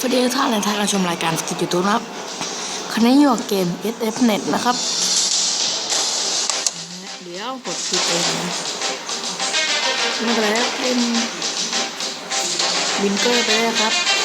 สวัสดีทุกท่านและท่านผู้ชมรายการสกิจยูทูบนะครับคณะอยู่กับเกม SFNet นะครับ เดี๋ยวกดผิดเองไม่เป็นไรเล่นวินเกอร์ไปเลยครับ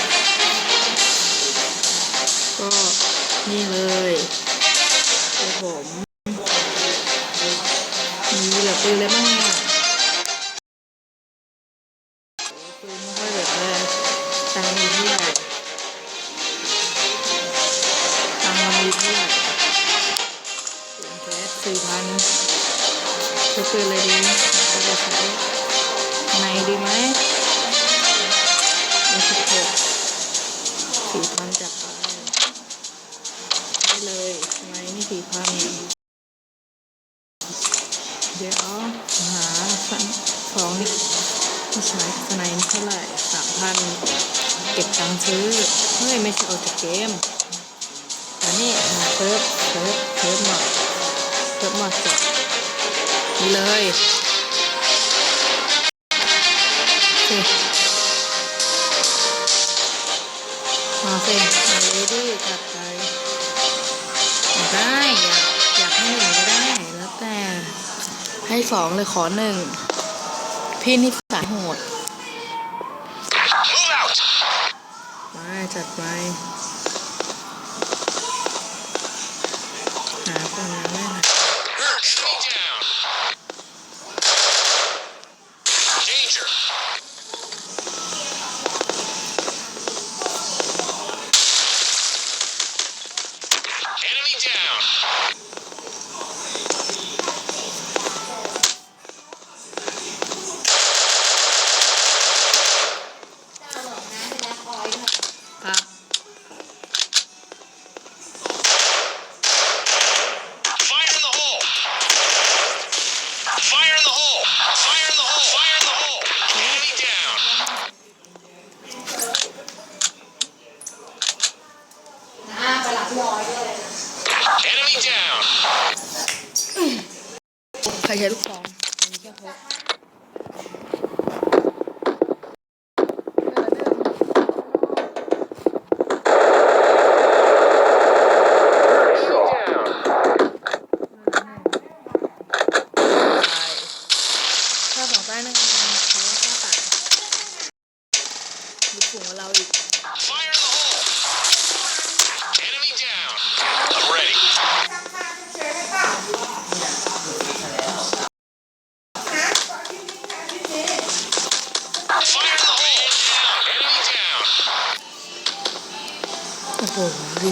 สี่พันจะปืนอะไรดีจะใช้ในดีไหมในสิบหกสี่พันจับไปได้เลยทำไมนี่สี่พันเดี๋ยวหาสันสองนี่ผู้ชายสไนน์เท่าไหร่สามพันเก็บตังค์ซื้อ เฮ้ย ไม่ใช่เอาจากเกมอันนี้หาเซิร์ฟเซิร์ฟเซิร์ฟหมดเซิร์ฟหมดจบนี่เลยมาเซ็มาเลยดิจัดไปได้อยากอยากให้หนึ่งก็ได้ แล้วแต่ให้สองเลยขอหนึ่งพี่นี่สายโหดมาจัดไปหาคนยังไม่หา Enemy down. Danger. Enemy down. ใครใช้ลูกซอง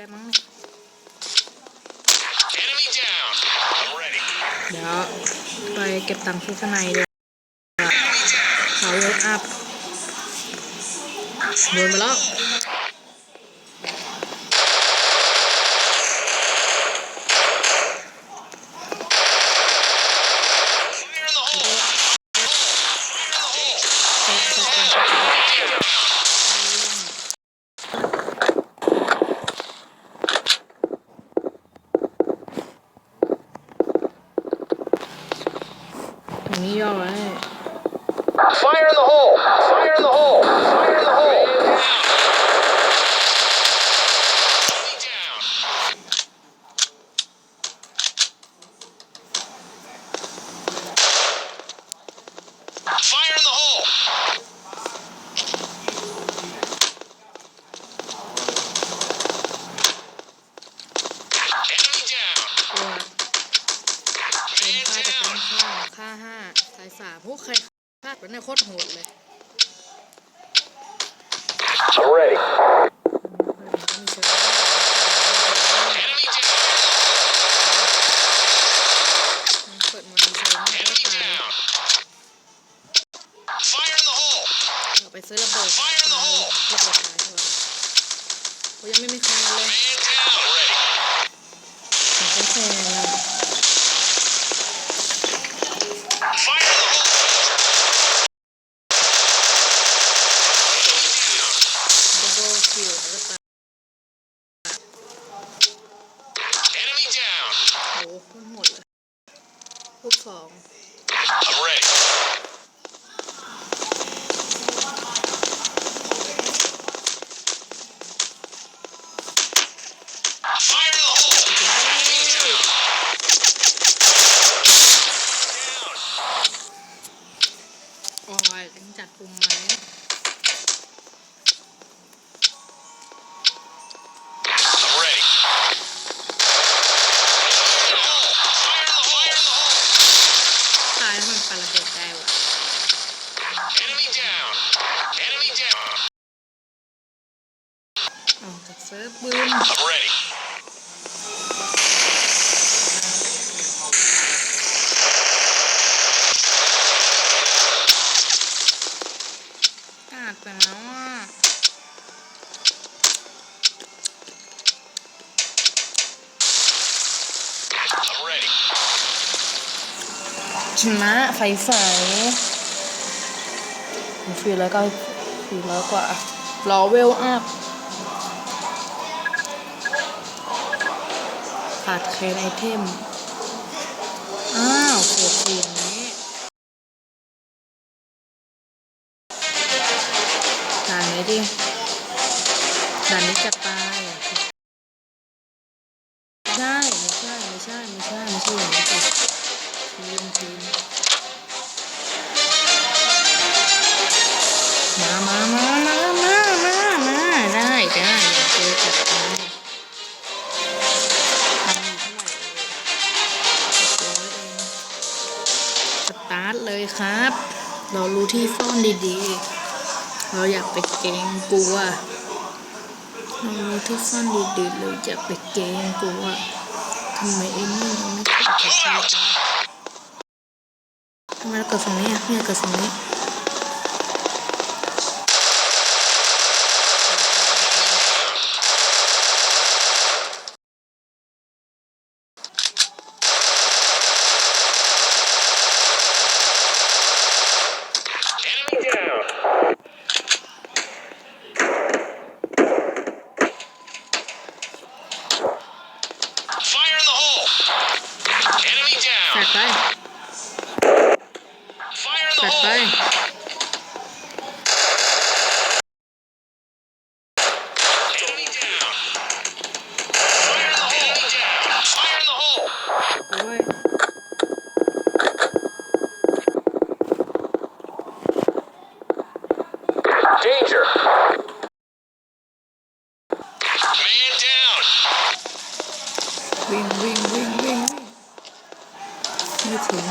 ได้มั้ง Enemy down. I'm ready. เดี๋ยวไปเก็บตังค์ที่ข้างในเลยเขาเวทอัพโดนไปแล้ว Fire in the hole. Fire in the hole. จัดจัดจัดจัด Enemy down. ตรงนี้ย่อไว้ Fire in the hole. Fire in the hole. ค่าห้าสายสามพวกใครพลาดเป็นโคตรโหดเลย Already. เปิดมาใช้ไม่ได้ตาย Fire in the hole! เราไปซื้อระเบิดระเบิดตายเถอะโอ้ยังไม่มีใครเลยไเป็แฟน ลูกสอง ดไปแล้วอะ I'm ready. ชนะไฟใสฟีแล้วก็ฟีแล้วกว่ารอเวลอัพขาดแคลนไอเทม อ้าวเสียเสียน ดิด่านนี้จะตายอ่ไม่ใช่ไม่ใช่ไม่ใช่ไม่ใช่ไม่ใช่อย่างนี้สิทีมทีมมามามามามามามาได้ได้อยากเจอจัดไปทำอยู่เท่าไหร่เอ่ยร้อยเองสตาร์ทเลยครับ เรารู้ที่ซ่อนดีๆ เราอยากไปเกงกลัวเรารู้ทุกซ่อนดีๆเราอยากไปเกงกลัวทำไมไอ้นี่ไม่กดกับเราจังทำไมเราเกิดฝั่งนี้อะเนี่ยเกิดฝั่งนี้ Enemy down. Fire in the hole. Enemy แฟด down. ไป Fire in แฟ the ดไป hole. Enemy down. Fire in the hole. Enemy down. Fire in the hole. โอ้ย Danger. Man down. วิ่งวิ่งวิ่งวิ่งวิ่งไม่ถึง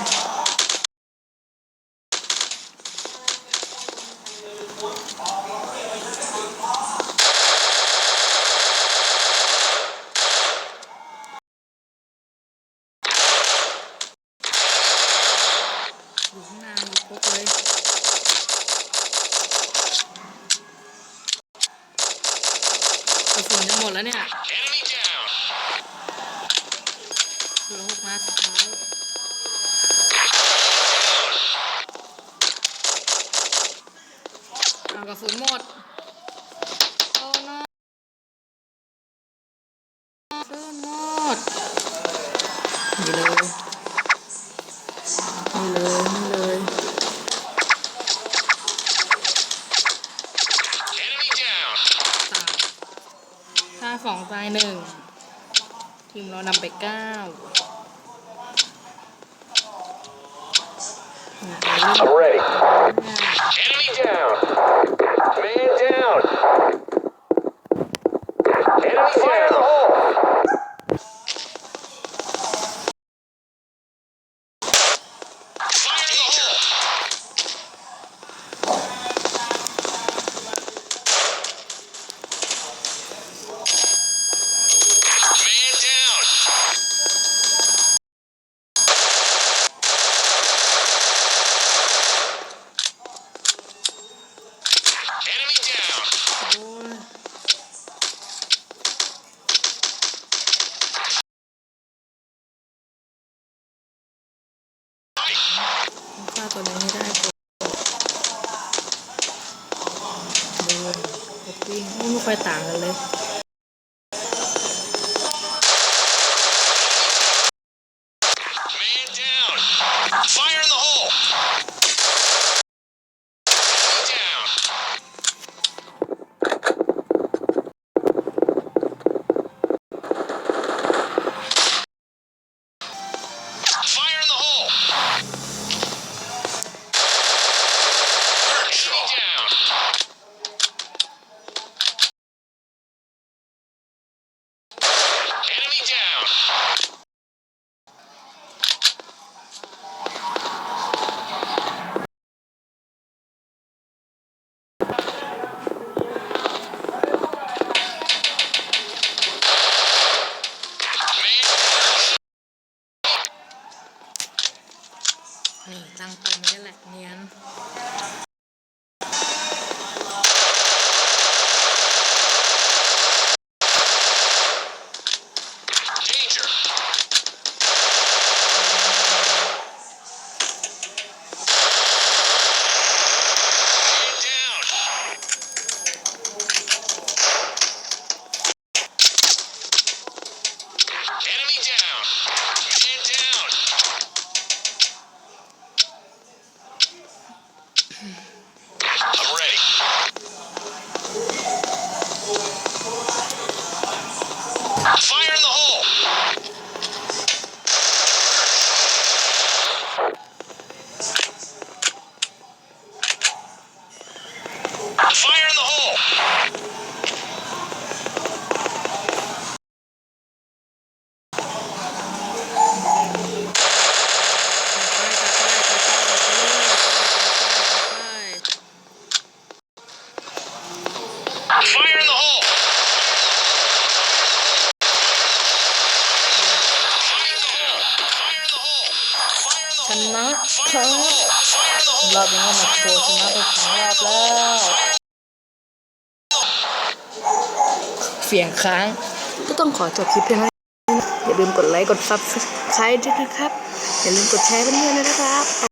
อยู่ข้างห น้ามีพกระสุนจะหมดแล้วเนี่ย Enemy down. เหลือหกนัดสุดท้ายเอากระสุนหมดโอ้น้กระสุนหมดนี่เลยนี่เลยนี่เลย Enemy down. ตาย ถ้าสองตายหนึ่งทีมเรานำไปเก้าหนึ่งไปวิ่ง I'm ready. ห้า ค่อยต่างกันเลย นี่ตั้งป้อมนี่แหละเนียน hole. นะครับรอบนี้ก็หมดตัวชนะไปสองรอบแล้ว เสียงค้าง ก็ต้องขอจบคลิปเพียงเท่านี้อย่าลืมกดไลค์ กดซับสไครต์ด้วยนะครับ อย่าลืมกดแชร์เพื่อนๆด้วยนะครับ